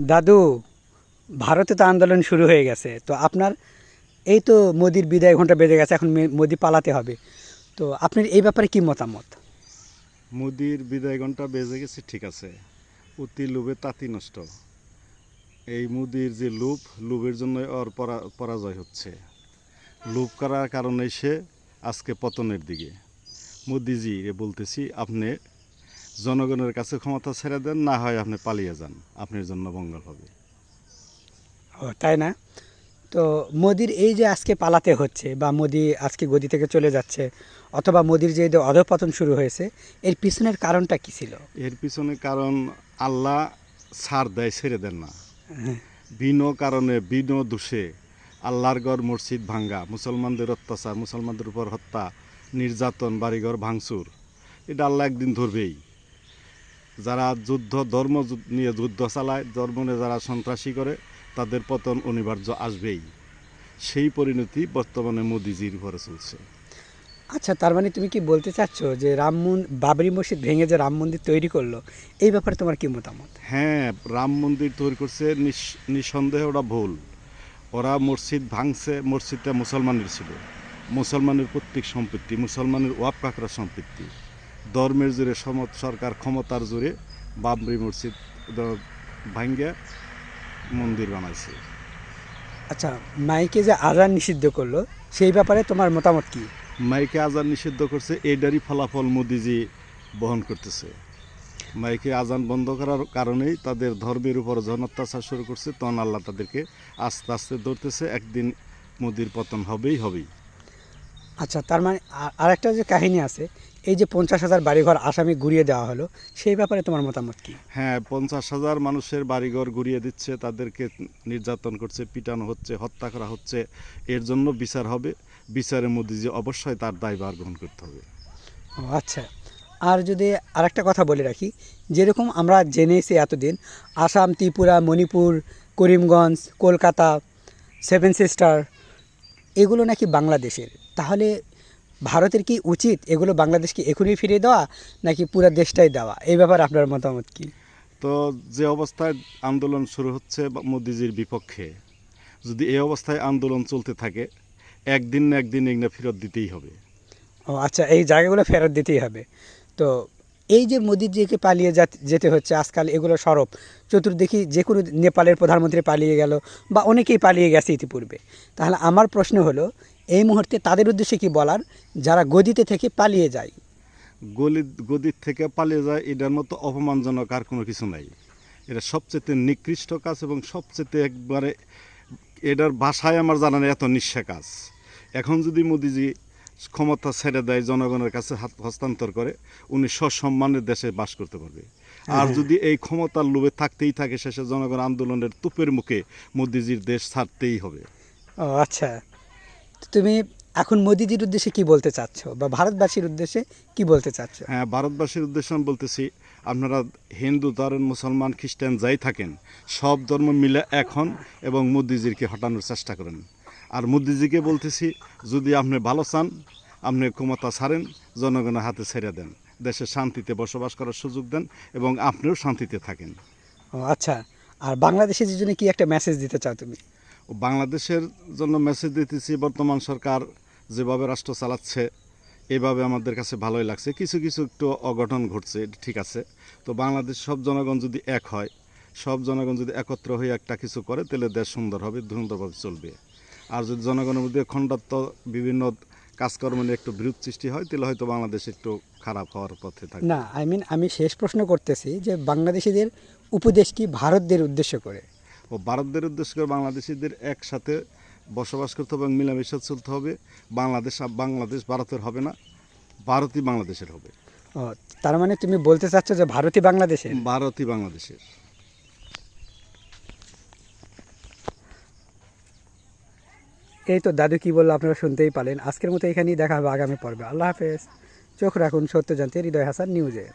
দাদু, ভারতে তো আন্দোলন শুরু হয়ে গেছে। তো আপনার এই তো মোদির বিদায় ঘণ্টা বেজে গেছে, এখন মোদি পালাতে হবে। তো আপনার এই ব্যাপারে কি মতামত? মোদির বিদায় ঘণ্টা বেজে গেছে, ঠিক আছে। অতি লোভে তাঁতি নষ্ট। এই মোদির যে লোভ, লোভের জন্য ওর পরা- পরাজয় হচ্ছে। লোভ করার কারণে সে আজকে পতনের দিকে। মোদিজি বলতেছি, আপনি জনগণের কাছে ক্ষমতা ছেড়ে দেন না হয় আপনি পালিয়ে যান। আপনার জন্য মঙ্গল হবে। তাই না? তো মোদির এই যে আজকে পালাতে হচ্ছে বা মোদি আজকে গদি থেকে চলে যাচ্ছে অথবা মোদির যে এই যে অধপতন শুরু হয়েছে এর পিছনের কারণটা কি ছিল? এর পিছনে কারণ আল্লাহ সার দেয় ছেড়ে দেন না। হ্যাঁ, বিন কারণে বিন দোষে আল্লাহর গড় মসজিদ ভাঙ্গা মুসলমানদের অত্যাচার মুসলমানদের উপর হত্যা নির্যাতন বাড়িঘর ভাঙচুর এটা আল্লাহ একদিন ধরবেই। যারা যুদ্ধ ধর্ম নিয়ে যুদ্ধ চালায় ধর্ম নিয়ে যারা সন্ত্রাসী করে তাদের পতন অনিবার্য আসবেই। সেই পরিণতি বর্তমানে মোদিজির ঘরে চলছে। আচ্ছা তার মানে তুমি কি বলতে চাচ্ছ যে রাম বাবরি মসজিদ ভেঙে যে রাম মন্দির তৈরি করল এই ব্যাপারে তোমার কি মতামত? হ্যাঁ রাম মন্দির তৈরি করছে নিস- নিঃসন্দেহে ওরা ভুল। ওরা মসজিদ ভাঙছে মসজিদটা মুসলমানের ছিল। মুসলমানের প্রত্যেক সম্পত্তি মুসলমানের ওয়াপ কাকরা সম্পত্তি। ধর্মের জোরে সম- সরকার ক্ষমতার জোরে বাবরি মসজিদ ভাঙ্গে মন্দির বানাইছে। আচ্ছা মাইকে যে আজান নিষিদ্ধ করল সেই ব্যাপারে তোমার মতামত কি? মাইকে আজান নিষিদ্ধ করছে এইটারই ফলাফল মোদিজি বহন করতেছে। মাইকে আজান বন্ধ করার কারণেই তাদের ধর্মের উপর জন অত্যাচার শুরু করছে তখন আল্লাহ তাদেরকে আস্তে আস্তে ধরতেছে একদিন মোদির পতন হবেই হবেই। আচ্ছা তার মানে আ- আরেকটা যে কাহিনী আছে এই যে পঞ্চাশ হাজার বাড়িঘর আসামি ঘুরিয়ে দেওয়া হলো সেই ব্যাপারে তোমার মতামত কি? হ্যাঁ পঞ্চাশ হাজার মানুষের বাড়িঘর ঘুরিয়ে দিচ্ছে তাদেরকে নির্যাতন করছে পিটানো হচ্ছে হত্যা করা হচ্ছে এর জন্য বিচার হবে। বিচারে মোদিজি অবশ্যই তার দায়ভার গ্রহণ করতে হবে। ও আচ্ছা। আর যদি আরেকটা কথা বলে রাখি যেরকম আমরা জেনেছি এতদিন আসাম ত্রিপুরা মণিপুর করিমগঞ্জ কলকাতা সেভেন সিস্টার এগুলো নাকি বাংলাদেশের। তাহলে ভারতের কি উচিত এগুলো বাংলাদেশকে এখনই ফিরিয়ে দেওয়া নাকি পুরো দেশটাই দেওয়া? এই ব্যাপারে আপনার মতামত কি? তো যে অবস্থায় আন্দোলন শুরু হচ্ছে মোদিজির বিপক্ষে যদি এই অবস্থায় আন্দোলন চলতে থাকে একদিন না একদিন এগুলো ফেরত দিতেই হবে। ও আচ্ছা এই জায়গাগুলো ফেরত দিতেই হবে। তো এই যে মোদিজিকে পালিয়ে যা- যেতে হচ্ছে আজকাল এগুলো সরব চতুর্দিকে যে কোনো নেপালের প্রধানমন্ত্রী পালিয়ে গেল বা অনেকেই পালিয়ে গেছে ইতিপূর্বে। তাহলে আমার প্রশ্ন হলো এই মুহূর্তে তাদের উদ্দেশ্যে কি বলার? যারা গদিতে থেকে পালিয়ে যায়। গলি গদির থেকে পালিয়ে যায় এটার মতো অপমানজনক আর কোনো কিছু নাই। এটা সবচেয়ে নিকৃষ্ট কাজ এবং সবচেয়ে একবারে এটার ভাষায় আমার জানা নেই এত নিঃস্বা কাজ। এখন যদি মোদিজি ক্ষমতা ছেড়ে দেয় জনগণের কাছে হস্তান্তর করে উনি সসম্মানের দেশে বাস করতে পারবে। আর যদি এই ক্ষমতার লোভে থাকতেই থাকে শেষে জনগণ আন্দোলনের তুপের মুখে মোদিজির দেশ ছাড়তেই হবে। ও আচ্ছা। তুমি এখন মোদিজির উদ্দেশ্যে কি বলতে চাচ্ছ? বা ভারতবাসীর উদ্দেশ্যে কি বলতে চাচ্ছ? হ্যাঁ ভারতবাসীর উদ্দেশ্যে আমি বলতেছি আপনারা হিন্দু ধরেন মুসলমান খ্রিস্টান যাই থাকেন সব ধর্ম মিলে এখন এবং মোদিজিকে হটানোর চেষ্টা করেন। আর মোদিজিকে বলতেছি যদি আপনি ভালো চান আপনি ক্ষমতা ছাড়েন জনগণের হাতে ছেড়ে দেন দেশে শান্তিতে বসবাস করার সুযোগ দেন এবং আপনিও শান্তিতে থাকেন। ও আচ্ছা আর বাংলাদেশের জন্য কি একটা মেসেজ দিতে চাও তুমি? বাংলাদেশের জন্য মেসেজ দিতেছি, বর্তমান সরকার যেভাবে রাষ্ট্র চালাচ্ছে, এভাবে আমাদের কাছে ভালোই লাগছে। কিছু কিছু একটু অঘটন ঘটছে ঠিক আছে। তো বাংলাদেশ সব জনগণ যদি এক হয়, সব জনগণ যদি একত্র হয়ে একটা কিছু করে, তাহলে দেশ সুন্দর হবে সুন্দরভাবে চলবে। আর যদি জনগণের মধ্যে খণ্ডাত্ম বিভিন্ন কাজকর্ম নিয়ে একটু বিরোধ সৃষ্টি হয়, তাহলে হয়তো বাংলাদেশ একটু খারাপ হওয়ার পথে থাকবে। না আই মিন আমি শেষ প্রশ্ন করতেছি যে বাংলাদেশিদের উপদেশ কি ভারতদের উদ্দেশ্য করে? ও ভারতদের উদ্দেশ্য করে বাংলাদেশিদের একসাথে বসবাস করতে হবে এবং মিলামিশা চলতে হবে। বাংলাদেশ বাংলাদেশ ভারতের হবে না ভারতই বাংলাদেশের হবে। তার মানে তুমি বলতে চাচ্ছ যে ভারতই বাংলাদেশের? ভারতই বাংলাদেশের। এই তো দাদু কি বলল আপনারা শুনতেই পালেন আজকের মতো এখানেই দেখা হবে আগামী পর্বে। আল্লাহ হাফেজ। চোখ রাখুন সত্য জানতে হৃদয় হাসান নিউজে।